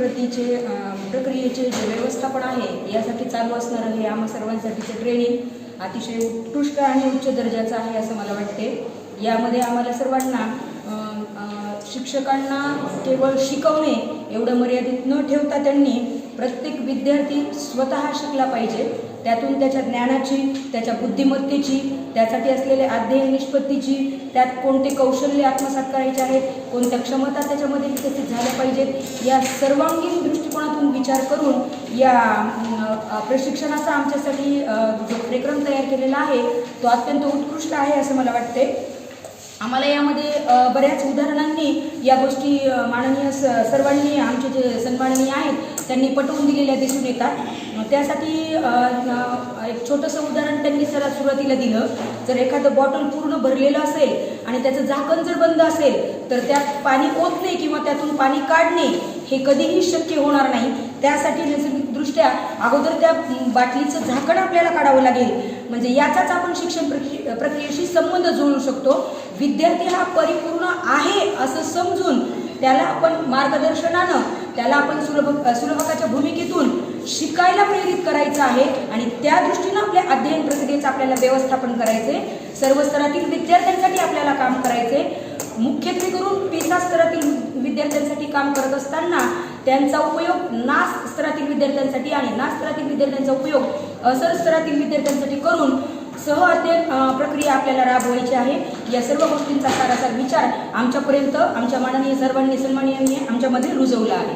प्रतीचे प्रक्रियेचे जे व्यवस्थापन आहे यासाठी चालू असणारं हे आम्हा सर्वांसाठीचे ट्रेनिंग अतिशय उत्कृष्ट आणि उच्च दर्जाचं आहे असं मला वाटते. यामध्ये आम्हाला सर्वांना शिक्षकांना केवळ शिकवणे एवढं मर्यादित न ठेवता त्यांनी प्रत्येक विद्यार्थी स्वतः शिकला पाहिजे. त्यातून त्याच्या ज्ञानाची त्याच्या बुद्धिमत्तेची त्यासाठी असलेल्या अध्ययन निष्पत्तीची त्यात कोणते कौशल्य आत्मसात करायचे आहेत कोणत्या क्षमता त्याच्यामध्ये विकसित झाल्या पाहिजेत या सर्वांगीण दृष्टिकोनातून विचार करून या प्रशिक्षणाचा आमच्यासाठी जो कार्यक्रम तयार केलेला आहे तो अत्यंत उत्कृष्ट आहे असं मला वाटते आम्हाला यामध्ये बऱ्याच उदाहरणांनी या गोष्टी माननीय स सर्वांनी आमचे जे सन्माननीय आहेत त्यांनी पटवून दिलेल्या दिसून येतात. त्यासाठी एक छोटंसं उदाहरण त्यांनी सर सुरुवातीला दिलं. जर एखादं बॉटल पूर्ण भरलेलं असेल आणि त्याचं झाकण जर बंद असेल तर त्यात पाणी ओतणे किंवा त्यातून पाणी काढणे हे कधीही शक्य होणार नाही. त्यासाठी नैसर्गिकदृष्ट्या अगोदर त्या बाटलीचं झाकण आपल्याला काढावं लागेल. म्हणजे याचाच आपण शिक्षण प्रक्रिये प्रक्रियेशी संबंध जोडू शकतो. विद्यार्थी हा परिपूर्ण आहे असं समजून त्याला आपण मार्गदर्शनानं त्याला आपण सुलभ सुलभकाच्या भूमिकेतून शिकायला प्रेरित करायचं आहे आणि त्या दृष्टीनं आपल्या अध्ययन प्रक्रियेचं आपल्याला व्यवस्थापन करायचे सर्व स्तरातील विद्यार्थ्यांसाठी आपल्याला काम करायचे मुख्यत्वे करून पिसा स्तरातील विद्यार्थ्यांसाठी काम करत असताना त्यांचा उपयोग नास स्तरातील विद्यार्थ्यांसाठी आणि नास स्तरातील विद्यार्थ्यांचा उपयोग असर स्तरातील विद्यार्थ्यांसाठी करून सह अध्ययन प्रक्रिया आपल्याला राबवायची आहे. या सर्व गोष्टींचा सारासार विचार आमच्यापर्यंत आमच्या माननीय सर्वांनी सन्माननीयांनी आमच्यामध्ये रुजवला आहे.